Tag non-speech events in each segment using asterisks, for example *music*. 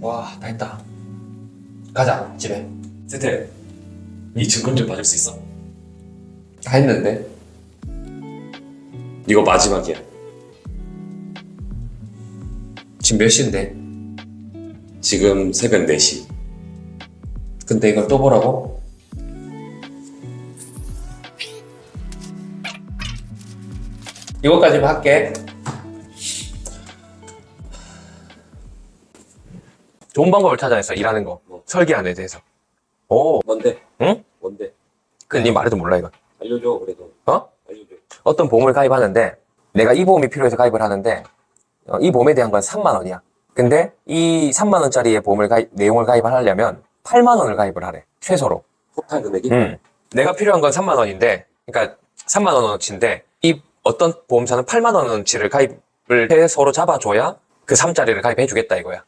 와, 다 했다. 가자, 집에. 태태, 이 증권 좀 봐줄 수 있어? 다 했는데. 이거 마지막이야. 지금 몇 시인데? 지금 새벽 4시. 근데 이걸 또 보라고? 이거까지만 할게. 좋은 방법을 찾아냈어, 일하는 거. 뭐? 설계안에 대해서. 오, 뭔데? 응? 뭔데? 그니 말해도 몰라, 이건. 알려줘, 그래도. 어? 알려줘. 어떤 보험을 가입하는데 내가 이 보험이 필요해서 가입을 하는데 어, 이 보험에 대한 건 3만 원이야. 근데 이 3만 원짜리의 보험을 가입, 내용을 가입을 하려면 8만 원을 가입을 하래. 최소로. 토탈 금액이? 음. 내가 필요한 건 3만 원인데 그러니까 3만 원어치인데 이 어떤 보험사는 8만 원어치를 가입을 해 서로 잡아줘야 그 3짜리를 가입해 주겠다 이거야.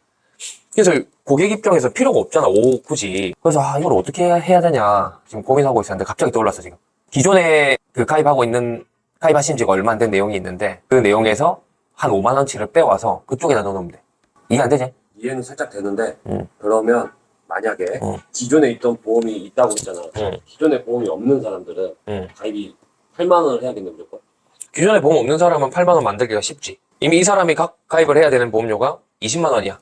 그래서 고객 입장에서 필요가 없잖아. 오 굳이. 그래서 아 이걸 어떻게 해야 되냐 지금 고민하고 있었는데 갑자기 떠올랐어 지금. 기존에 그 가입하고 있는 가입하신 지가 얼마 안 된 내용이 있는데 그 내용에서 한 5만 원치를 빼와서 그쪽에다 넣어놓으면 돼. 이해 안 되지? 이해는 살짝 되는데, 응. 그러면 만약에 응. 기존에 있던 보험이 있다고 했잖아. 응. 기존에 보험이 없는 사람들은 응. 가입이 8만 원을 해야겠네, 무조건. 기존에 보험 없는 사람은 8만 원 만들기가 쉽지. 이미 이 사람이 가, 가입을 해야 되는 보험료가 20만 원이야.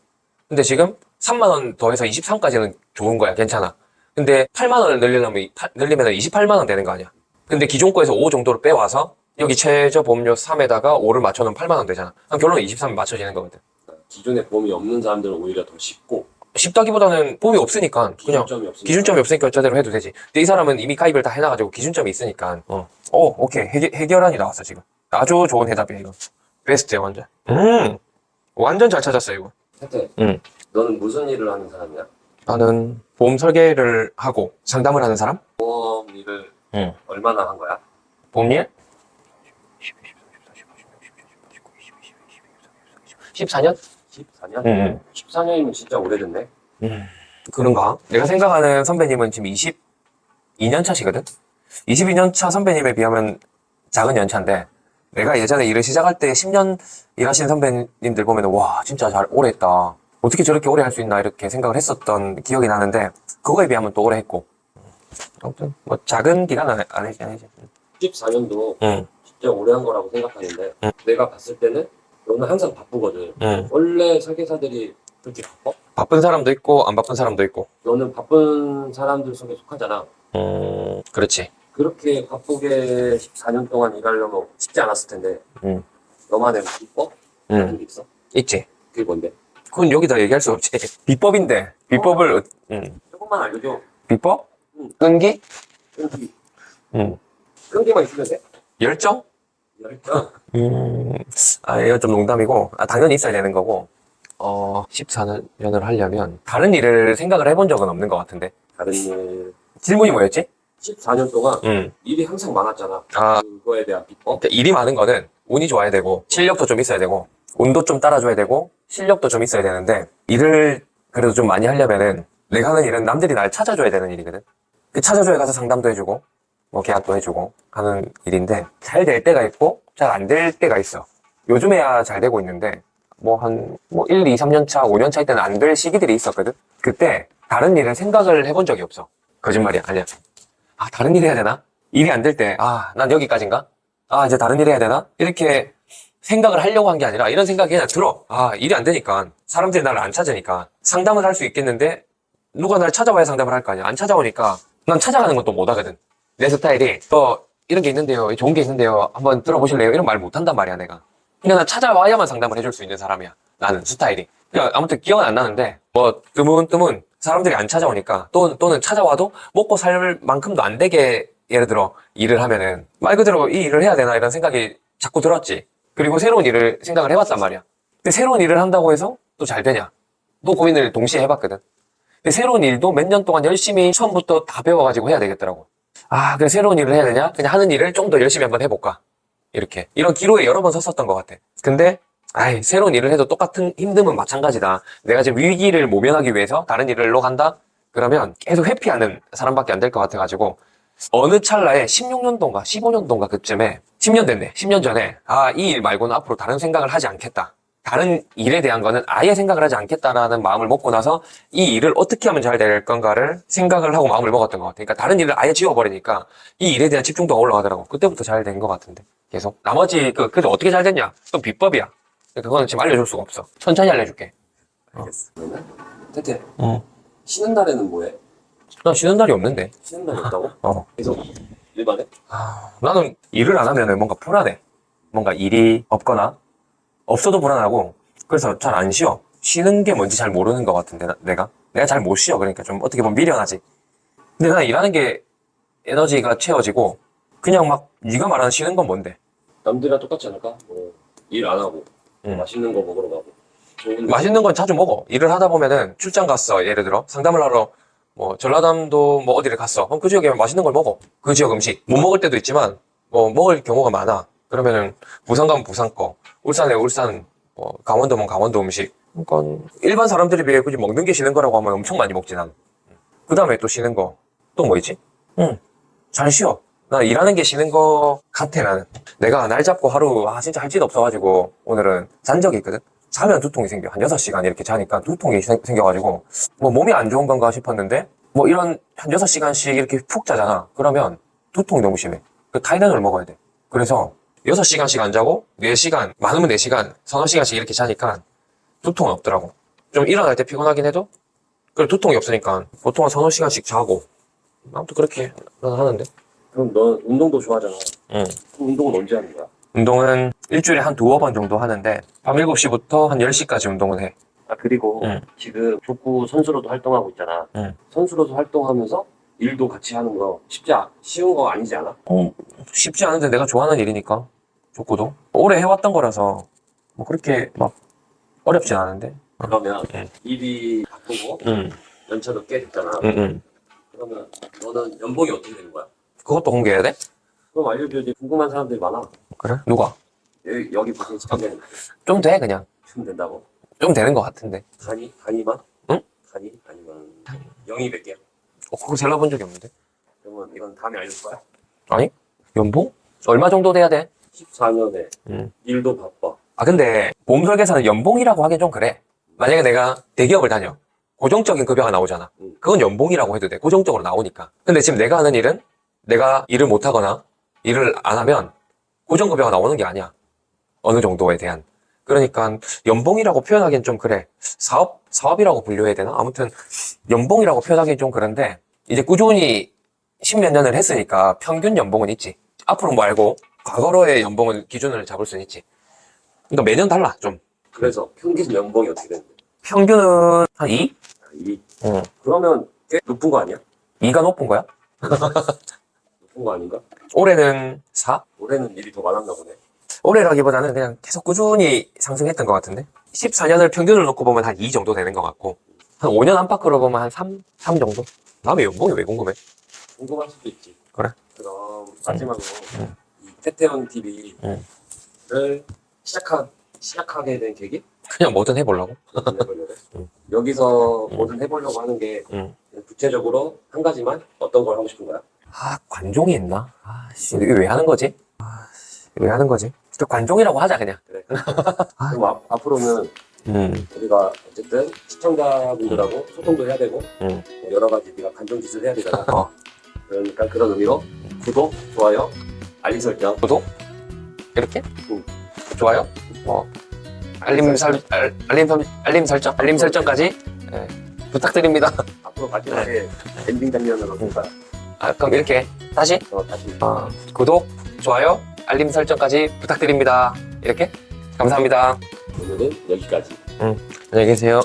근데 지금 3만 원 더해서 23까지는 좋은 거야. 괜찮아. 근데 8만 원을 늘리려면 이- 파- 늘리면 28만 원 되는 거 아니야. 근데 기존 거에서 5 정도를 빼와서 여기 최저 보험료 3에다가 5를 맞춰놓으면 8만 원 되잖아. 그럼 결론은 23이 맞춰지는 거거든. 기존에 보험이 없는 사람들은 오히려 더 쉽고, 쉽다기보다는 보험이 없으니까 그냥 기준점이 없으니까. 기준점이 없으니까 어쩌대로 해도 되지. 근데 이 사람은 이미 가입을 다 해놔가지고 기준점이 있으니까. 어, 어 오케이. 해결, 해결안이 나왔어, 지금. 아주 좋은 해답이야, 이거. 베스트야, 완전. 음, 완전 잘 찾았어, 이거. 태태, 응. 너는 무슨 일을 하는 사람이야? 나는 보험 설계를 하고 상담을 하는 사람? 보험 일을 응. 얼마나 한 거야? 보험 일? 14년? 14년? 응. 14년이면 진짜 오래됐네. 그런가? 내가 생각하는 선배님은 지금 22년 차시거든? 22년 차 선배님에 비하면 작은 연차인데, 내가 예전에 일을 시작할 때 10년 일하신 선배님들 보면, 와, 진짜 잘 오래 했다. 어떻게 저렇게 오래 할 수 있나, 이렇게 생각을 했었던 기억이 나는데, 그거에 비하면 또 오래 했고. 아무튼, 뭐, 작은 기간은 아니지, 아니지. 14년도 응, 진짜 오래 한 거라고 생각하는데 응. 내가 봤을 때는 너는 항상 바쁘거든. 응. 원래 설계사들이 그렇게 바빠? 바쁜 사람도 있고, 안 바쁜 사람도 있고. 너는 바쁜 사람들 속에 속하잖아. 음, 그렇지. 그렇게 바쁘게 14년 동안 일하려면 쉽지 않았을 텐데 응. 너만의 비법? 하는 응, 게 있어? 있지. 그게 뭔데? 그건 여기다 얘기할 수 없지. *laughs* 비법인데, 비법을, 어- 응. 조금만 알려줘. 비법? 응. 끈기? 끈기. 응. 끈기만 있으면 돼? 열정? 열정? 음, 아, 이건 좀 농담이고, 아, 당연히 있어야 되는 거고, 어, 14년을 하려면, 다른 일을 생각을 해본 적은 없는 것 같은데. 다른 일. 질문이 뭐였지? 14년 동안 음, 일이 항상 많았잖아. 아, 그거에 대한 비법? 그러니까 일이 많은 거는 운이 좋아야 되고, 실력도 좀 있어야 되고, 운도 좀 따라줘야 되고, 실력도 좀 있어야 되는데, 일을 그래도 좀 많이 하려면은, 내가 하는 일은 남들이 날 찾아줘야 되는 일이거든. 그 찾아줘야 가서 상담도 해주고, 뭐 계약도 해주고 하는 일인데, 잘 될 때가 있고, 잘 안 될 때가 있어. 요즘에야 잘 되고 있는데, 뭐 한, 뭐 1, 2, 3년 차, 5년 차일 때는 안 될 시기들이 있었거든? 그때, 다른 일을 생각을 해본 적이 없어. 거짓말이야, 아니야. 아, 다른 일 해야 되나? 일이 안 될 때, 아, 난 여기까지인가? 아, 이제 다른 일 해야 되나? 이렇게 생각을 하려고 한 게 아니라 이런 생각이 그냥 들어. 아, 일이 안 되니까. 사람들이 나를 안 찾으니까. 상담을 할 수 있겠는데, 누가 나를 찾아와야 상담을 할 거 아니야. 안 찾아오니까, 난 찾아가는 것도 못 하거든. 내 스타일이, 어, 이런 게 있는데요. 좋은 게 있는데요. 한번 들어보실래요? 이런 말 못 한단 말이야, 내가. 그냥 난 찾아와야만 상담을 해줄 수 있는 사람이야. 나는 스타일이. 그러니까 아무튼 기억은 안 나는데, 뭐, 뜨문뜨문 사람들이 안 찾아오니까, 또, 또는 찾아와도 먹고 살 만큼도 안 되게, 예를 들어, 일을 하면은, 말 그대로 이 일을 해야 되나 이런 생각이 자꾸 들었지. 그리고 새로운 일을 생각을 해봤단 말이야. 근데 새로운 일을 한다고 해서 또 잘 되냐? 또 고민을 동시에 해봤거든. 근데 새로운 일도 몇 년 동안 열심히 처음부터 다 배워가지고 해야 되겠더라고. 아, 그래, 새로운 일을 해야 되냐? 그냥 하는 일을 좀 더 열심히 한번 해볼까? 이렇게. 이런 기로에 여러 번 섰었던 것 같아. 근데, 아이, 새로운 일을 해도 똑같은 힘듦은 마찬가지다. 내가 지금 위기를 모면하기 위해서 다른 일을로 간다? 그러면 계속 회피하는 사람밖에 안 될 것 같아가지고, 어느 찰나에 16년도인가 15년도인가 그쯤에 10년 됐네. 10년 전에 아, 이 일 말고는 앞으로 다른 생각을 하지 않겠다. 다른 일에 대한 거는 아예 생각을 하지 않겠다라는 마음을 먹고 나서 이 일을 어떻게 하면 잘 될 건가를 생각을 하고 마음을 먹었던 것 같아요. 그러니까 다른 일을 아예 지워버리니까 이 일에 대한 집중도가 올라가더라고. 그때부터 잘 된 것 같은데. 계속. 나머지, 그, 그래서 어떻게 잘 됐냐? 또 비법이야. 그거는 지금 알려줄 수가 없어. 천천히 알려줄게. 알겠어. 그러면 태태 어. 쉬는 날에는 뭐해? 난 쉬는 날이 없는데. 쉬는 날이 없다고? *laughs* 어. 계속 일만 해? 나는 일을 안 하면 뭔가 불안해. 뭔가 일이 없거나 없어도 불안하고 그래서 잘 안 쉬어. 쉬는 게 뭔지 잘 모르는 것 같은데 나- 내가 내가 잘 못 쉬어. 그러니까 좀 어떻게 보면 미련하지. 근데 난 일하는 게 에너지가 채워지고 그냥 막 네가 말하는 쉬는 건 뭔데? 남들이랑 똑같지 않을까? 뭐, 일 안 하고 응. 맛있는 거 먹으러 가고 좋은 데 맛있는 건 자주 먹어. 일을 하다 보면은 출장 갔어. 예를 들어 상담을 하러 뭐 전라남도 뭐 어디를 갔어. 그럼 그 지역에 맛있는 걸 먹어. 그 지역 음식 못 먹을 때도 있지만 뭐 먹을 경우가 많아. 그러면은 부산 가면 부산 거, 울산에 울산, 뭐 강원도면 강원도 음식. 그러니까 일반 사람들에 비해 굳이 먹는 게 쉬는 거라고 하면 엄청 많이 먹지 난. 그 다음에 또 쉬는 거. 또 뭐 있지? 응. 잘 쉬어. 나 일하는 게 쉬는 거 같아 나는. 내가 날 잡고 하루 아 진짜 할 짓 없어가지고 오늘은 잔 적이 있거든. 자면 두통이 생겨. 한 6시간 이렇게 자니까 두통이 생- 생겨가지고, 뭐 몸이 안 좋은 건가 싶었는데, 뭐 이런 한 6시간씩 이렇게 푹 자잖아. 그러면 두통이 너무 심해. 그 타이레놀을 먹어야 돼. 그래서 6시간씩 안 자고, 4시간, 많으면 4시간, 서너 시간씩 이렇게 자니까 두통은 없더라고. 좀 일어날 때 피곤하긴 해도, 그래 두통이 없으니까 보통 한 서너 시간씩 자고, 아무튼 그렇게 난 하는데. 그럼 너 운동도 좋아하잖아 응. 그럼 운동은 언제 하는 거야? 운동은 일주일에 한 두어 번 정도 하는데, 밤 7시부터 한 10시까지 운동을 해. 아 그리고 응. 지금 족구 선수로도 활동하고 있잖아 응. 선수로도 활동하면서 일도 같이 하는 거 쉽지 않, 쉬운 거 아니지 않아? 어, 쉽지 않은데 내가 좋아하는 일이니까 족구도 오래 해왔던 거라서 뭐 그렇게 막 어렵진 않은데 그러면 응. 일이 바쁘고 응, 연차도 꽤 됐잖아 응, 응. 그러면 너는 연봉이 어떻게 되는 거야? 그것도 공개해야 돼? 그럼 알려줘야지 궁금한 사람들이 많아 그래? 누가? 여기, 여기 보신 시간에 좀 돼 그냥 좀 된다고? 좀 되는 것 같은데 단위? 단위만? 응? 단위? 아니면 영이 몇 개야? 어, 그거 잘라본 적이 없는데 그러면 이건 다음에 알려줄 거야? 아니? 연봉? 얼마 정도 돼야 돼? 14년에 응. 일도 바빠 아 근데 보험 설계사는 연봉이라고 하긴 좀 그래 만약에 내가 대기업을 다녀 고정적인 급여가 나오잖아 응. 그건 연봉이라고 해도 돼 고정적으로 나오니까 근데 지금 내가 하는 일은 내가 일을 못하거나 일을 안 하면 고정급여가 나오는 게 아니야 어느 정도에 대한 그러니까 연봉이라고 표현하기엔 좀 그래 사업 사업이라고 분류해야 되나 아무튼 연봉이라고 표현하기엔 좀 그런데 이제 꾸준히 십몇 년을 했으니까 평균 연봉은 있지 앞으로 뭐 알고 과거로의 연봉은 기준을 잡을 수는 있지 그러니까 매년 달라 좀 그래서 평균 연봉이 어떻게 되는데? 평균은 한 2? 이 응. 그러면 꽤 높은 거 아니야? 2가 높은 거야? *laughs* 높은 거 아닌가? 올해는 4? 올해는 일이 더 많았나 보네 올해라기보다는 그냥 계속 꾸준히 상승했던 것 같은데 14년을 평균을 놓고 보면 한 2 정도 되는 것 같고 한 5년 안팎으로 보면 한 3? 3 정도? 다음에 연봉이 왜 궁금해? 궁금할 수도 있지 그래? 그럼 마지막으로 응. 이 태태원 TV를 응. 시작하, 시작하게 된 계기? 그냥 뭐든 해보려고 *laughs* 응. 여기서 응. 뭐든 해보려고 하는 게 응. 구체적으로 한 가지만 어떤 걸 하고 싶은 거야? 아 관종이 있나? 아씨 이게 왜 하는 거지? 아씨 왜 하는 거지? 그 관종이라고 하자 그냥 그래 *laughs* 그럼 앞, 앞으로는 음, 우리가 어쨌든 시청자분들하고 소통도 해야 되고 음. 뭐 여러 가지 네가 간종 짓을 해야 되잖아 어. 그러니까 그런 의미로 구독, 좋아요, 알림 설정 구독? 이렇게? 응. 좋아요? 뭐 알림 설 알, 알림 설 알림 설정 알림 설정까지 네, 부탁드립니다. 앞으로 마지막에 엔딩 장면으로 볼 거야 아, 그럼 이렇게 다시 어, 다시 어, 구독, 좋아요, 알림 설정까지 부탁드립니다. 이렇게 감사합니다. 오늘은 여기까지 안녕히 계세요.